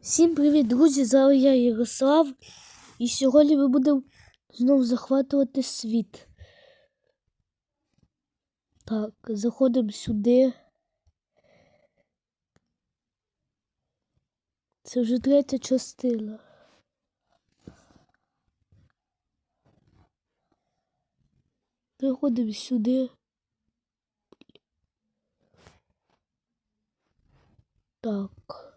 Всім привіт, друзі! Зараз я Ярослав. І сьогодні ми будемо знову захватувати світ. Так, заходимо сюди. Це вже третя частина. Приходимо сюди. Так.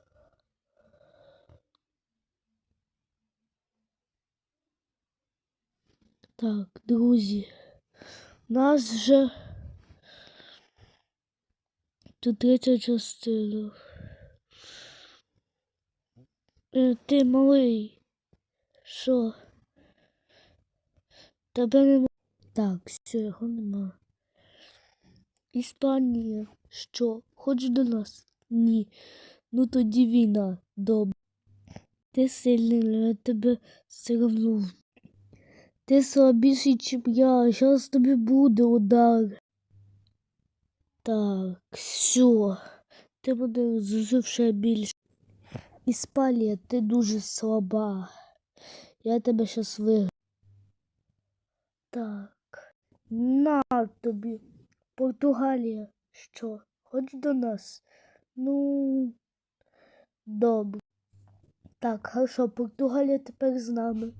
Так, друзі, у нас вже тут третя частина. Е, ти малий. Що? Тебе нема. Так, все, його нема. Іспанія. Що? Хоч до нас? Ні. Ну тоді війна. Добре. Ти сильний, але тебе все равно ти слабіший, чим я. Зараз тобі буде удар. Так, все. Ти мене ще більше. Іспанія, ти дуже слаба. Я тебе щас виграю. Так. На тобі. Португалія. Що? Хоч до нас? Ну. Добре. Так, хорошо, Португалія тепер з нами.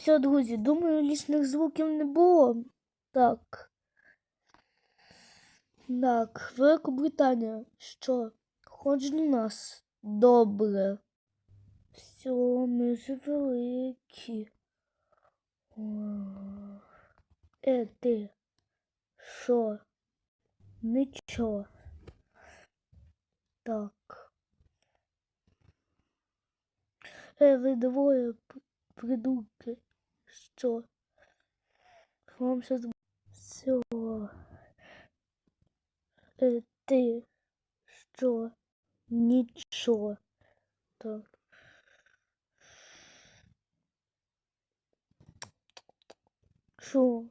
Все, друзі, думаю, лічних звуків не було. Так. Так, Великобританія. Що? Хоч до нас. Добре. Все, ми вже великі. Е, ти. Що? Нічого. Так. Е, ви двоє придурки. Що? Вам сейчас... Все. Э, ты что? Ничего. Так. Що?